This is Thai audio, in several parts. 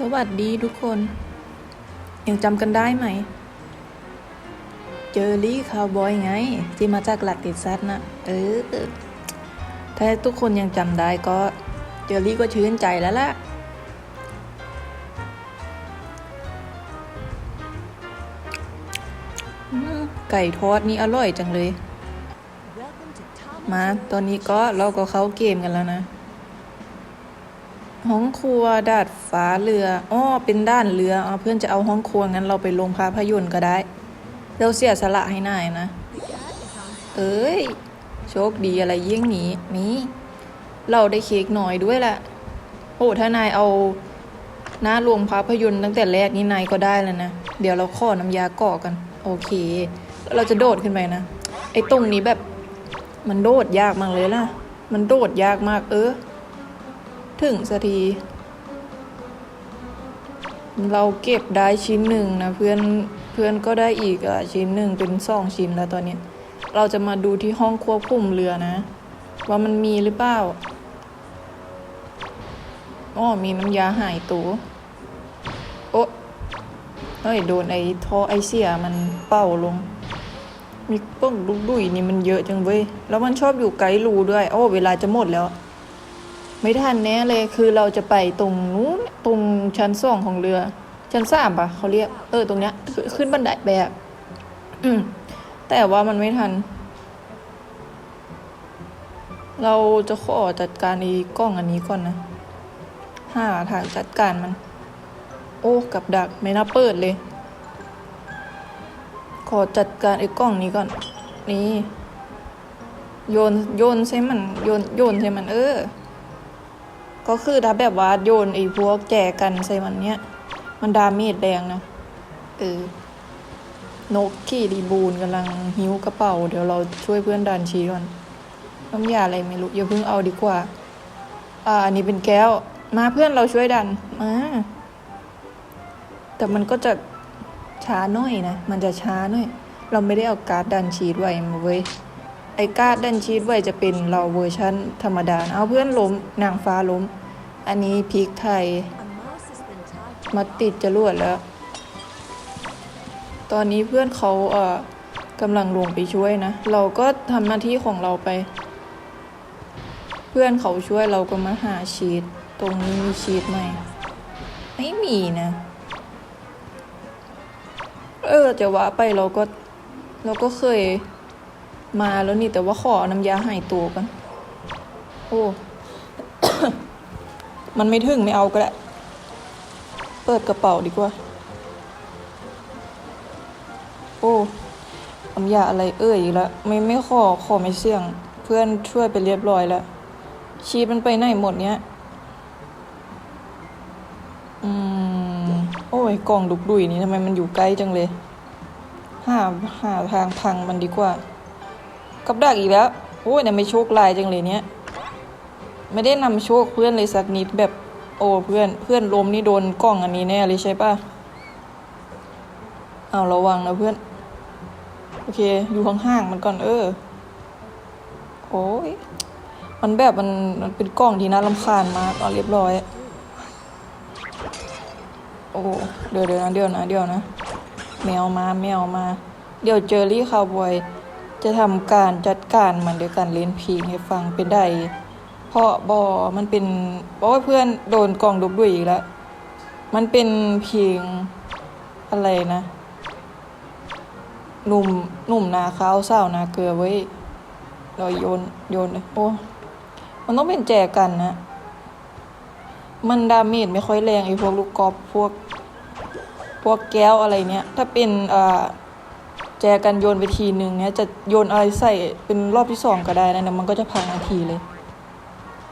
สวัสดีทุกคน ยังจำกันได้ไหม เจอรี่คาวบอยไง ที่มาจากหลักติดซัดนะเออ ถ้าทุกคนยังจำได้ก็ เจอรี่ก็ชื่นใจแล้วล่ะ ไก่ทอดนี่อร่อยจังเลย มา ตอนนี้ก็เราก็เข้าเกมกันแล้วนะ ห้องครัวดาดฟ้าเรืออ้อเป็นด้านเรือเอาเพื่อนจะเอาห้องครัวงั้นเราไปลงภาพยนตร์ก็ได้ เราเสียสละให้นายนะ เอ้ย โชคดีอะไรเยี่ยงนี้นี่เราได้เค้กหน้อยด้วยแหละโอ้ถ้านายเอาหน้าลวงภาพยนตร์ตั้งแต่แรกนี่นายก็ได้แล้วนะ เดี๋ยวเราขอน้ำยาเกาะกัน โอเค เราจะโดดขึ้นไปนะ ไอ้ตรงนี้แบบ มันโดดยากมากเลยล่ะ มันโดดยากมากเออ ถึงสักที เราเก็บได้ชิ้นหนึ่งนะเพื่อนเพื่อนก็ได้อีกอะชิ้นหนึ่งเป็นสองชิ้นแล้วตอนนี้ เราจะมาดูที่ห้องควบคุมเรือนะ ว่ามันมีหรือเปล่าอ๋อมีน้ำยาหายตัวโอ๊ะเฮ้ยโดนไอ้ท่อไอเสียมันเป่าลง มีป้องลูกดุยนี่มันเยอะจังเว้ย แล้วมันชอบอยู่ไกลรูด้วย โอ้เวลาจะหมดแล้ว ไม่ทันแน่เลยคือเราจะไปตรงนู้นตรงชั้นสองของเรือ ชั้นสามปะเขาเรียก เออตรงเนี้ยคือขึ้นบันไดแบบ อืมแต่ว่ามันไม่ทัน เราจะขอจัดการไอ้กล้องอันนี้ก่อนนะหาทางจัดการมัน โอ้กับดักไม่น่าเปิดเลย ขอจัดการไอ้กล้องนี้ก่อน นี่ โยนโยนใช่มันโยนโยนใช่มันเออ ก็คือถ้าแบบว่าโยนไอ้พวกแจกันใส่มันเนี้ย มันดาเมจแดงนะเออนกขี่ดีบูนกำลังหิ้วกระเป๋า เดี๋ยวเราช่วยเพื่อนดันชีก่อนน้ำยาอะไรไม่รู้อย่าเพิ่งเอาดีกว่า อ่า อันนี้เป็นแก้ว มาเพื่อนเราช่วยดัน มา แต่มันก็จะช้าหน่อยนะ มันจะช้าหน่อย เราไม่ได้เอาการ์ดดันชีตไว้มาเว้ย ไอ้กาดดันชีตไว้จะเป็นเราเวอร์ชันธรรมดา เอาเพื่อนล้มนางฟ้าล้ม อันนี้พริกไทย มาติดจรวดแล้ว ตอนนี้เพื่อนเขาเอ่อกำลังลงไปช่วยนะ เราก็ทำหน้าที่ของเราไป เพื่อนเขาช่วยเราก็มาหาชีตตรงนี้มีชีตไหม ไม่มีนะ เออจะว่าไปเราก็เราก็เคย มาแล้วนี่แต่ว่าขอน้ำยาหายตัวกัน โอ้ มันไม่ถึงไม่เอาก็ได้ เปิดกระเป๋าดีกว่า โอ้น้ำยาอะไรเอ่ยอีกแล้วไม่ไม่ขอขอไม่เสี่ยง เพื่อนช่วยไปเรียบร้อยแล้ว ชีพมันไปไหนหมดเนี้ย อืม โอ้ยกล่องดุกดุยนี่ทำไมมันอยู่ใกล้จังเลย หาหาทางพังมันดีกว่า กับดักอีกแล้ว โอ้ยเนี่ยไม่โชคลายจังเลยเนี้ย ไม่ได้นำโชคเพื่อนเลยสักนิดแบบโอ้เพื่อนเพื่อนลมนี่โดนกล้องอันนี้แน่เลยใช่ปะเอาระวังนะเพื่อน โอเค อยู่ห่างๆมันก่อนเออ โอ้ยมันแบบมันมันเป็นกล้องที่น่ารำคาญมากเอาเรียบร้อย โอ้เดี๋ยวเดี๋ยวนะเดี๋ยวนะเดี๋ยวนะ แมวมาแมวมา เดี๋ยวเจอรี่คาวบอย จะทำการจัดการมันโดยการเล่นเพลงให้ฟังเป็นได้ เพราะบอมันเป็นโอ้ยเพื่อนโดนกองดุกด้วยอีกแล้ว มันเป็นเพลงอะไรนะ หนุ่มหนุ่มนาข้าวสานาเกลือไว้ยเราโยนโยนเลยโอ้ มันต้องเป็นแจกันนะ มันดาเมจไม่ค่อยแรงไอ้พวกลูกกอล์ฟพวก พวกแก้วอะไรเนี้ย ถ้าเป็นอ่า แจกันโยนไปทีหนึ่งเนี้ยจะโยนอะไรใส่เป็นรอบที่สองก็ได้นะนะมันก็จะพังนาทีเลย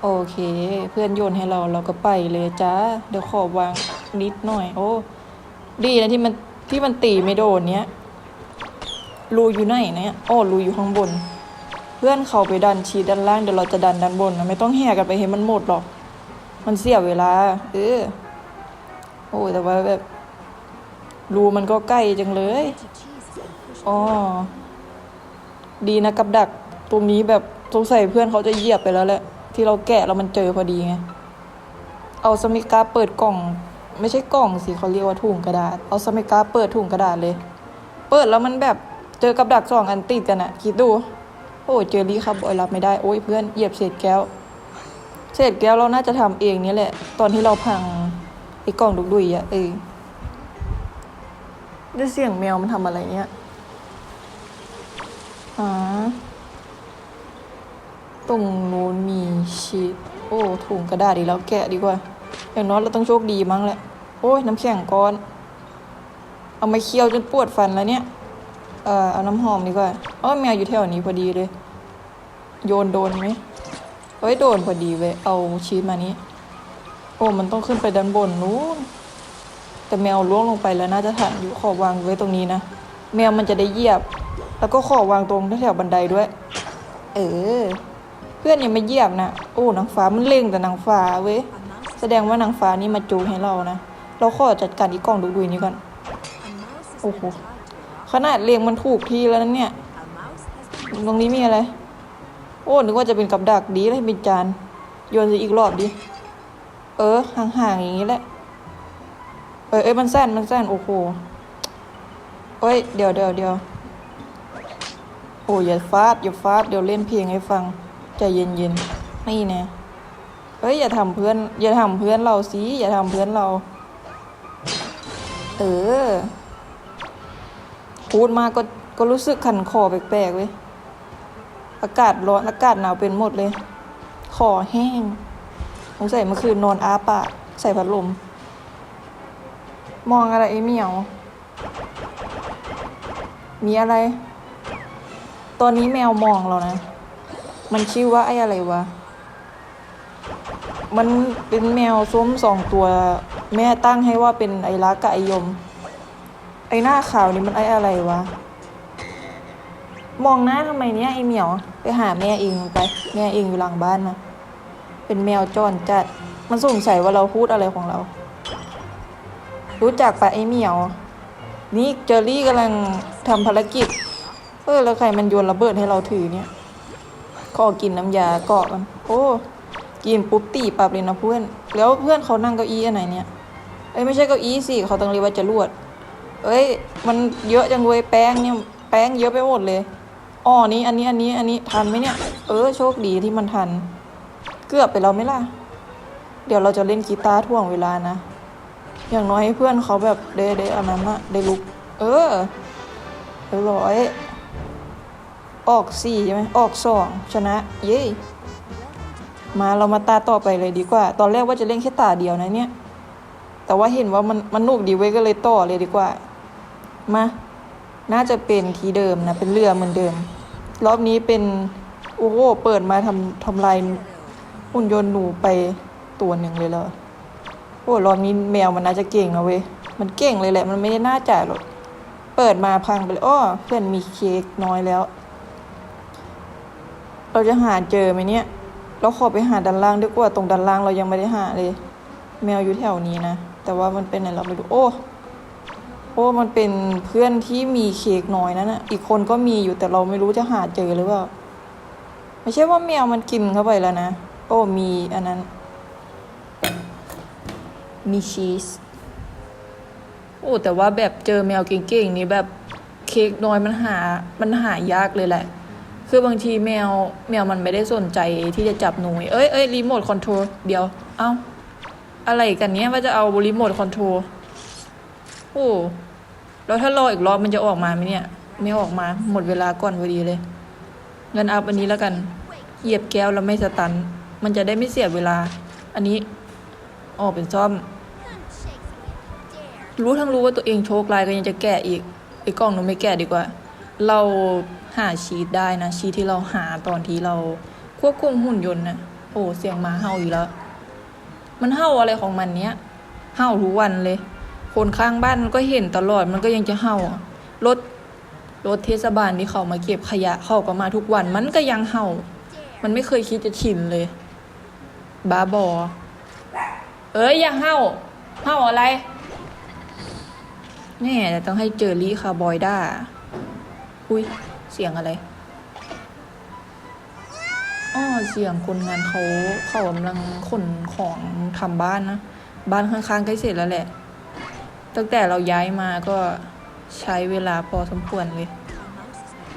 โอเค เพื่อนโยนให้เราเราก็ไปเลยจ้าเดี๋ยวขอวางนิดหน่อย โอ้ดีนะที่มันที่มันตีไม่โดนเนี้ยรูอยู่ไหนเนี่ยโอ้รูอยู่ข้างบน เพื่อนเขาไปดันชีด้านล่างเดี๋ยวเราจะดันด้านบนนะไม่ต้องแห่กันไปให้มันหมดหรอก มันเสียเวลา เออโอ้แต่ว่าแบบรูมันก็ใกล้จังเลย อ๋อ ดีนะกับดัก ตรงนี้แบบสงสัยเพื่อนเขาจะเหยียบไปแล้วแหละ ที่เราแกะแล้วมันเจอพอดีไง เอาสมิกาเปิดกล่อง ไม่ใช่กล่องสิเขาเรียกว่าถุงกระดาษ เอาสมัยกาเปิดถุงกระดาษเลย เปิดแล้วมันแบบเจอกับดักสองอันติดกันอะคิดดู โอ้ยเจอรี่ครับบอยรับไม่ได้ โอ้ยเพื่อนเหยียบเศษแก้ว เศษแก้วเราน่าจะทำเองนี่แหละ ตอนที่เราพังไอ้กล่องดุกดุยอะเออได้เสียงแมวมันทำอะไรเนี่ย อ๋อตรงนู้นมีชีตโอ้ถุงกระดาษดีแล้วแกะดีกว่า อย่างน้อยเราต้องโชคดีมั้งแหละ โอ้ยน้ำแข็งก้อน เอามาเคี่ยวจนปวดฟันแล้วเนี่ย เออเอาน้ำหอมดีกว่าอ๋อแมวอยู่แถวนี้พอดีเลย โยนโดนไหมเฮ้ยโดนพอดีเว้ยเอาชีสมานี้ โอ้มันต้องขึ้นไปด้านบนนู้นแต่แมวล่วงลงไปแล้วน่าจะทันอยู่ขอวางไว้ตรงนี้นะ แมวมันจะได้เหยียบ แล้วก็ขอวางตรงแถวๆบันไดด้วย เออ เพื่อนยังไม่เยียบนะ โอ้นางฟ้ามันเล่งแต่นางฟ้าเว้ย แสดงว่านางฟ้านี่มาจูให้เรานะ เราขอจัดการอีกกล่องดุยๆนี้ก่อน โอ้โห ขนาดเรียงมันถูกที่แล้วนั่นเนี่ย ตรงนี้มีอะไร โอ้นึกว่าจะเป็นกับดักดีเลยเป็นจาน โยนอีกรอบดิ เออ ห่างๆอย่างนี้แหละ เออเอ้ยมันสั้นมันสั้นโอ้โหเอ้ย เดี๋ยวเดี๋ยวเดี๋ยว โอ้ยอย่าฟาดอย่าฟาดเดี๋ยวเล่นเพลงให้ฟังใจเย็นเย็นๆนี่น่เฮ้ยอย่าทำเพื่อน อย่าทำเพื่อนเราสิอย่าทำเพื่อนเรา เออ พูดมากก็ก็รู้สึกขันคอแปลกๆเว้ยอากาศร้อนอากาศหนาวเป็นหมดเลย คอแห้งสงสัยเมื่อคืนนอนอาปากใส่พัดลม มองอะไรไอ้เหมียว มีอะไร ตอนนี้แมวมองเรานะ มันชื่อว่าไอ้อะไรวะ มันเป็นแมวส้มสองตัว แม่ตั้งให้ว่าเป็นไอ้รักกับไอ้ยม ไอ้หน้าขาวนี่มันไอ้อะไรวะ มองหน้าทำไมเนี้ยไอ้เหมียว ไปหาแม่เองไป แม่เองอยู่หลังบ้านนะ เป็นแมวจรจัด มันสงสัยว่าเราพูดอะไรของเรา รู้จักปะไอ้เหมียว นี่เจอรี่กำลังทำภารกิจ เออแล้วใครมันโยนระเบิดให้เราถือเนี่ยขอกินน้ำยาเกาะมัน โอ้ กินปุ๊บตีปับเลยนะเพื่อน แล้วเพื่อนเขานั่งเก้าอี้อันไหนเนี่ย เอ้ยไม่ใช่เก้าอี้สิเขาต้องเรียกว่าจรวด เอ้ย มันเยอะจังเลยแป้งเนี่ย แป้งเยอะไปหมดเลยอ๋อนี้อันนี้อันนี้อันนี้ทันไหมเนี่ย เออโชคดีที่มันทัน เกือบไปแล้วไหมล่ะ เดี๋ยวเราจะเล่นกีตาร์ท่วงเวลานะ อย่างน้อยให้เพื่อนเขาแบบได้ได้อันนั้นอะได้ลุก เออเรียบร้อย ออกสี่ใช่ไหมออกสองชนะ เย้มาเรามาตาต่อไปเลยดีกว่า ตอนแรกว่าจะเล่นแค่ตาเดียวนะเนี่ย แต่ว่าเห็นว่ามันมันนุกดีไว้ยก็เลยต่อเลยดีกว่า มา น่าจะเป็นทีเดิมนะ เป็นเรือเหมือนเดิม รอบนี้เป็น โอ้โหเปิดมาทำทำลายหุ่นยนต์หนูไปตัวหนึ่งเลยเหรอโอ้รอบนี้แมวมันน่าจะเก่งนะเว้ย มันเก่งเลยแหละ มันไม่ได้น่าจ่ายหรอก เปิดมาพังไปเลยอ้อเพื่อนมีเค้กน้อยแล้ว เราจะหาเจอไหมเนี่ย เราขอไปหาด้านล่างดีกว่าตรงด้านล่างเรายังไม่ได้หาเลย แมวอยู่แถวนี้นะ แต่ว่ามันเป็นอะไหนเราไม่รู้โอ้โอ้มันเป็นเพื่อนที่มีเค้กน้อยนั่นนะอีกคนก็มีอยู่แต่เราไม่รู้จะหาเจอหรือเปล่าไม่ใช่ว่าแมวมันกินเข้าไปแล้วนะ โอ้มีอันนั้น มีชีสโอ้แต่ว่าแบบเจอแมวเก่งๆนี่แบบเค้กน้อยมันหา มันหายากเลยแหละ คือบางทีแมวแมวมันไม่ได้สนใจที่จะจับหนูเอ้ยเอ้ยรีโมทคอนโทรลเดี๋ยว เอ้า อะไรกันเนี้ยว่าจะเอารีโมทคอนโทรลโอ้แล้วถ้ารออีกรอบมันจะออกมาไหมเนี่ย ไม่ออกมาหมดเวลาก่อนพอดีเลยเงินอัพอันนี้แล้วกัน เหยียบแก้วแล้วไม่สตัน มันจะได้ไม่เสียเวลา อันนี้อ๋อเป็นซ่อม รู้ทั้งรู้ว่าตัวเองโชคลายก็ยังจะแกะอีกไอ้กล้องหนูไม่แกะดีกว่า เราหาชีตได้นะ ชีทที่เราหาตอนที่เราควบคุมหุ่นยนต์นะโอ้เสียงหมาเห่าอีกแล้ว มันเห่าอะไรของมันเนี้ยเห่าทุกวันเลย คนข้างบ้านมันก็เห็นตลอดมันก็ยังจะเห่ารถรถเทศบาลที่เขามาเก็บขยะเขาก็มาทุกวัน มันก็ยังเห่า มันไม่เคยคิดจะชินเลย บ้าบอ เอ้ยอย่าเห่าเห่าอะไรแน่แต่ต้องให้เจอรี่คาบอยด้า อุ้ยเสียงอะไรอ้อเสียงคนงานเขาเขากำลังขนของทำบ้านนะ บ้านข้างๆใกล้เสร็จแล้วแหละ ตั้งแต่เราย้ายมาก็ใช้เวลาพอสมควรเลย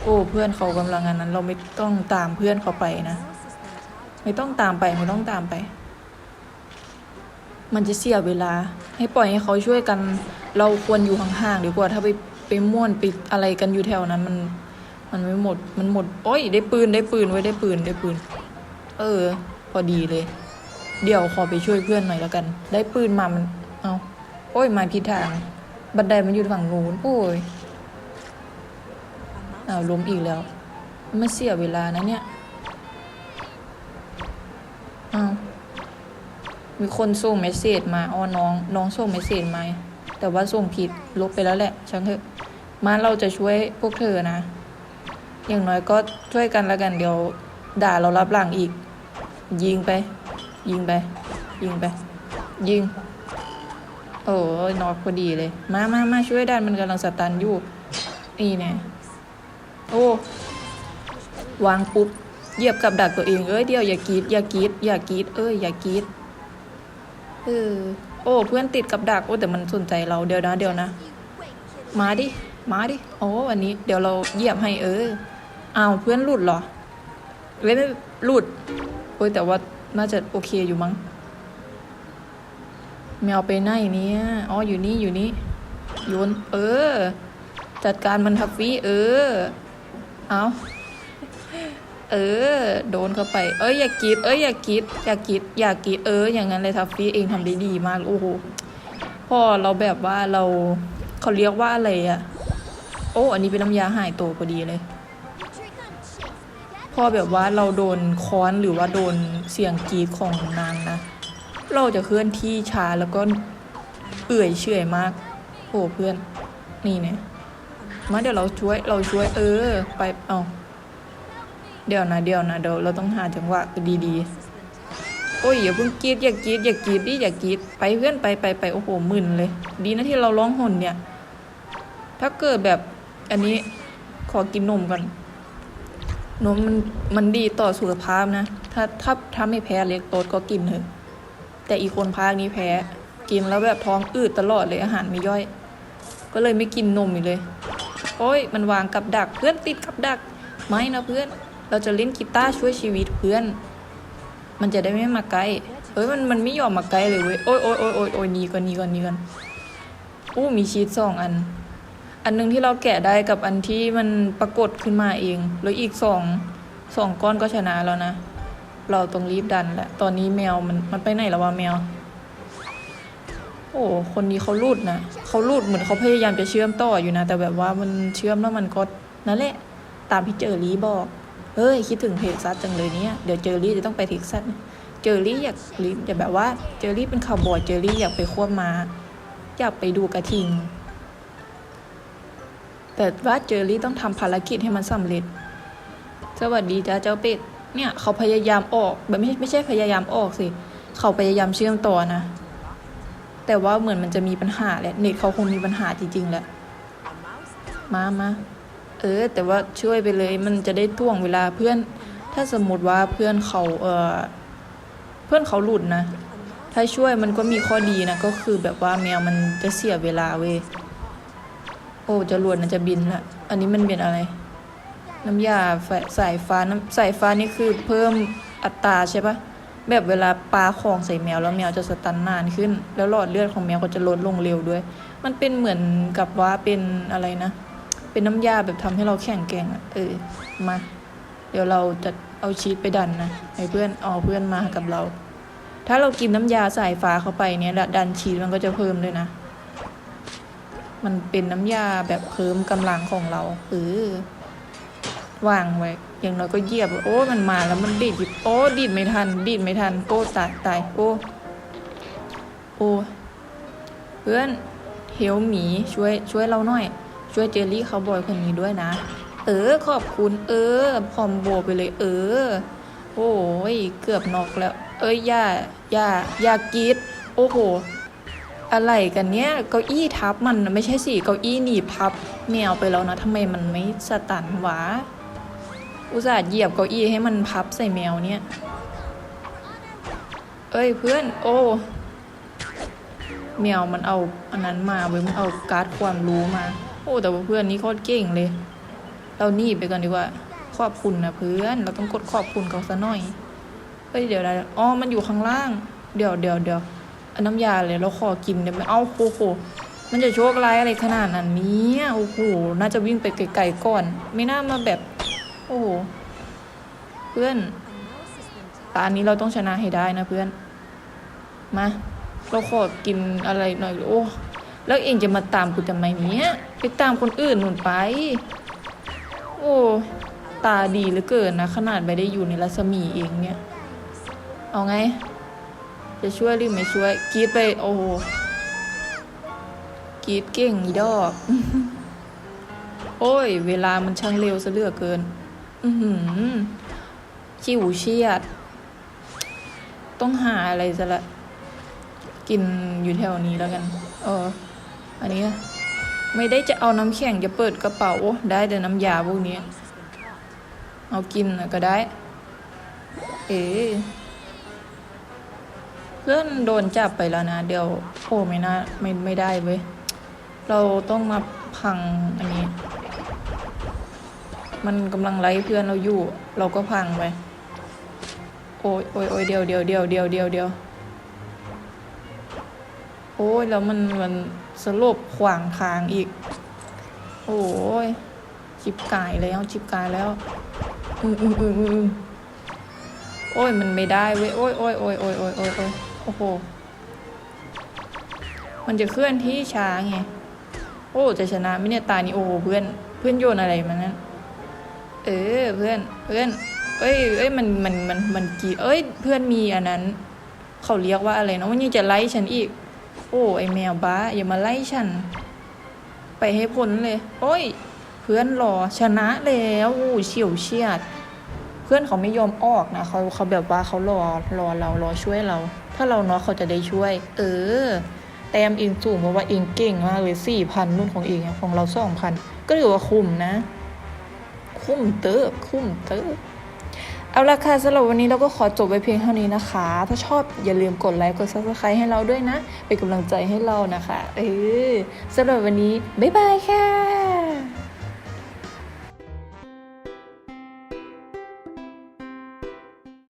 โอ้เพื่อนเขากำลังงานนั้น เราไม่ต้องตามเพื่อนเขาไปนะ ไม่ต้องตามไปไม่ต้องตามไป มันจะเสียเวลา ให้ปล่อยให้เขาช่วยกัน เราควรอยู่ห่างๆดีกว่าถ้าไป ไปม่วนไปอะไรกันอยู่แถวนั้น มัน มันไม่หมด มันหมด โอ้ย ได้ปืนได้ปืนไว้ได้ปืนได้ปืน เออ พอดีเลย เดี๋ยวขอไปช่วยเพื่อนหน่อยแล้วกัน ได้ปืนมามัน เอาโอ้ย มาผิดทาง บันไดมันอยู่ฝั่งนู้นโอ้ยอ้าวล้มอีกแล้วมันเสียเวลานะเนี่ยอ้าวมีคนส่งเมสเซจมาอ๋อน้อง น้องส่งเมสเซจมา แต่ว่าส่งผิดลบไปแล้วแหละช่างเถอะมาเราจะช่วยพวกเธอนะ อย่างน้อยก็ช่วยกันแล้วกันเดี๋ยวด่าเรารับหลังอีก ยิงไป ยิงไป ยิงไป ยิง โอ้ยนอกพอดีเลย มามามาช่วยดันมันกำลังสตันอยู่นี่เนี่ยโอ้วางปุ๊บเหยียบกับดักตัวเองเอ้ยเดียวอย่ากรีดอย่ากรีดอย่ากรีดเอ้ยอย่ากรีดเออ โอ้ เพื่อนติดกับดัก โอ้ แต่มันสนใจเราเดี๋ยวนะ เดี๋ยวนะ มาดิ มาดิ โอ้วันนี้ เดี๋ยวเราเหยียบให้เอออ้าวเพื่อนหลุดเหรอเว้ยไม่หลุดโอ้ยแต่ว่าน่าจะโอเคอยู่มั้งแมวไปไหนเนี่ยอ๋ออยู่นี่อยู่นี่โยนเออ จัดการมันทัฟฟี่เออ เอา เออ โดนเข้าไป เอ้ยอย่ากีดเอ้ยอย่ากีดอย่ากีดอย่ากีดเออ อย่างนั้นเลยทัฟฟี่เองทำได้ดีมากโอ้โหพอเราแบบว่าเราเขาเรียกว่าอะไรอะโอ้ อันนี้เป็นน้ำยาหายตัวพอดีเลยพอแบบว่าเราโดนค้อนหรือว่าโดนเสียงกรีดของนางนะ เราจะเคลื่อนที่ช้าแล้วก็เอื่อยเฉอยมากโอ้เพื่อน นี่เนี่ยมาเดี๋ยวเราช่วยเราช่วยเออ ไปเอา เดี๋ยวนะเดี๋ยวนะเดี๋ยวเราต้องหาจังหวะดีๆ โอ้ยอย่าเพิ่งกรีดอย่ากรีดอย่ากรีดดิอย่ากรีดไปเพื่อนไปไปไปโอ้โหมึนเลย ดีนะที่เราร้องห่นเนี่ย ถ้าเกิดแบบอันนี้ขอกินนมก่อนนมมันมันดีต่อสุขภาพนะ ถ้าถ้าถ้าไม่แพ้เล็กโตดก็กินเถอะ แต่อีกคนภาคนี้แพ้ กินแล้วแบบท้องอืดตลอดเลยอาหารไม่ย่อย ก็เลยไม่กินนมอีกเลย โอ้ยมันวางกับดักเพื่อนติดกับดัก ไม่นะเพื่อน เราจะเล่นกีตาร์ช่วยชีวิตเพื่อน มันจะได้ไม่มาใกล้ เฮ้ยมันมันไม่ยอมมาใกล้เลยเว้ย โอ้ยโอ้ยโอ้ยโอ้ยโอ้ยนีก่อนนีก่อนนีก่อน อู้มีชีสสองอัน อันหนึงที่เราแกะได้กับอันที่มันปรากฏขึ้นมาเอง แล้วอีกสองสองก้อนก็ชนะแล้วนะ เราต้องรีบดันแหละ ตอนนี้แมวมันมันไปไหนแล้ววะแมว โอ้ คนนี้เขาลูดนะเขาลูดเหมือนเขาพยายามจะเชื่อมต่ออยู่นะ แต่แบบว่ามันเชื่อมแล้วมันก็นั่นแหละ ตามที่เจอรีบอก เฮ้ยคิดถึงเท็กซัสจังเลยเนี่ยเดี๋ยวเจอรี่จะต้องไปเท็กซัสนะเจอรี่อยากรีจะแบบว่าเจอรี่เป็นข่าวบอยเจอรี่อยากไปควบมาอยากไปดูกระทิง แต่ว่าเจอรี่ต้องทำภารกิจให้มันสำเร็จ สวัสดีจ้าเจ้าเป็ดเนี่ยเขาพยายามออกแบบไม่ไม่ใช่พยายามออกสิเขาพยายามเชื่อมต่อนะ แต่ว่าเหมือนมันจะมีปัญหาแหละเน็ตเขาคงมีปัญหาจริงๆแหละมามา เออ แต่ว่าช่วยไปเลย มันจะได้ท่วงเวลาเพื่อน ถ้าสมมติว่าเพื่อนเขาเออเพื่อนเขาหลุดนะ ถ้าช่วยมันก็มีข้อดีนะ ก็คือแบบว่าแมวมันจะเสียเวลาเว้ยโอ้จรวดนะจะบินละอันนี้มันเป็นอะไร น้ำยาสายฟ้าน้ำสายฟ้านี่คือเพิ่มอัตราใช่ปะแบบเวลาปลาของใส่แมวแล้วแมวจะสตันนานขึ้น แล้วหลอดเลือดของแมวก็จะลดลงเร็วด้วย มันเป็นเหมือนกับว่าเป็นอะไรนะ เป็นน้ำยาแบบทำให้เราแข็งแกร่งอะเออมา เดี๋ยวเราจะเอาชีสไปดันนะให้เพื่อนเอเพื่อนมากับเรา ถ้าเรากินน้ำยาสายฟ้าเข้าไปเนี่ยดันชีสมันก็จะเพิ่มด้วยนะ มันเป็นน้ำยาแบบเพิ่มกำลังของเราเออวางไว้ อย่างน้อยก็เหยียบ โอ้ มันมาแล้วมันดีดจิบโอ้ดีดไม่ทัน ดีดไม่ทัน โอ้ตายตาย โอ้ โอ้ เพื่อนเฮลหมีช่วยช่วยเราหน่อย ช่วยเจลลี่เขาบอยคนนี้ด้วยนะ เออขอบคุณ เออพร้อมโบไปเลย เออ โอ้ยเกือบนอกแล้ว เอ้ยอย่าอย่าอย่ากรีดโอ้โห อะไรกันเนี้ยเก้าอี้ทับมันไม่ใช่สิเก้าอี้หนีบทับแมวไปแล้วนะทำไมมันไม่สตันวะอุตส่าห์เหยียบเก้าอี้ให้มันพับใส่แมวเนี่ย เอ้ยเพื่อน โอ้แมวมันเอาอันนั้นมาเว้ยมันเอาการ์ดความรู้มา อ้แต่ว่าเพื่อนนี้โคตรเก่งเลย เราหนีไปก่อนดีกว่า ขอบคุณนะเพื่อน เราต้องกดขอบคุณเขาซะหน่อย เฮ้ยเดี๋ยวนะอ๋อ มันอยู่ข้างล่าง เดี๋ยวเดี๋ยวเดี๋ยวน้ำยาเลยเราขอกินได้ไหมเอ้าโอ้โหมันจะโชคร้ายอะไรขนาดนั้นเนี่ยโอ้โห น่าจะวิ่งไปไกลๆก่อน ไม่น่ามาแบบ โอ้โห เพื่อนตอนนี้เราต้องชนะให้ได้นะเพื่อน มา เราขอกินอะไรหน่อย โอ้ แล้วเองจะมาตามกูทำไมเนี้ยไปตามคนอื่นนู่นไป โอ้ตาดีเหลือเกินนะ ขนาดไม่ได้อยู่ในรัศมีเองเนี่ย เอาไง จะช่วยหรือไม่ช่วยกรีดไป โอ้กรีดเก่งอีดอก โอ้ย เวลามันช่างเร็วซะเหลือเกิน อือหือชิวเชียด ต้องหาอะไรซะละ กินอยู่แถวนี้แล้วกัน เออ อันนี้ไม่ได้จะเอาน้ำแข็งจะเปิดกระเป๋าได้แต่น้ำยาพวกนี้ เอากินก็ได้ เอ๋เพื่อนโดนจับไปแล้วนะ เดี๋ยวโอ้ไม่น่าไม่ไม่ได้เว้ย เราต้องมาพังอันนี้ มันกำลังไล่เพื่อนเราอยู่ เราก็พังไปโอ้ยโอ้ยโอ้ยเดียวเดียวเดียวเดียวเดียวเดียวโอ้ยแล้วมันมัน สลบขวางทางอีก โอ้ยจิบกายแล้วจิบกายแล้วอืมอืมอืมอืมโอ้ยมันไม่ได้เว้ยโอ้ยโอ้ยโอ้ยโอ้ยโอ้ยโอ้ยโอ้ยโอ้โหมันจะเคลื่อนที่ช้าไงโอ้จะชนะไม่เนี่ยตานี่โอ้เพื่อนเพื่อนโยนอะไรมานั้นเออเพื่อนเพื่อน เอ้ยเอ้ยมันมันมันมันกี่เอ้ยเพื่อนมีอันนั้น เขาเรียกว่าอะไรนะมันยังจะไล่ฉันอีก โอ้ไอแมวบ้า อย่ามาไล่ฉัน ไปให้พ้นเลย โอ้ย เพื่อนรอชนะแล้วโอ้เฉียวเฉียด เพื่อนเขาไม่ยอมออกนะเขาเขาแบบว่าเขารอรอเรารอช่วยเรา ถ้าเราเนาะเขาจะได้ช่วย เออแต้มเองสูงเพราะว่าเองเก่งมากเลยสี่พันนุ่นของเองของเราสองพันก็ถือว่าคุ้มนะ คุ้มเติบคุ้มเติบ เอาละค่ะสำหรับวันนี้เราก็ขอจบไปเพียงเท่านี้นะคะ ถ้าชอบอย่าลืมกดไลค์กด subscribe ให้เราด้วยนะ เป็นกำลังใจให้เรานะคะ เออสำหรับวันนี้ บ๊ายบายค่ะ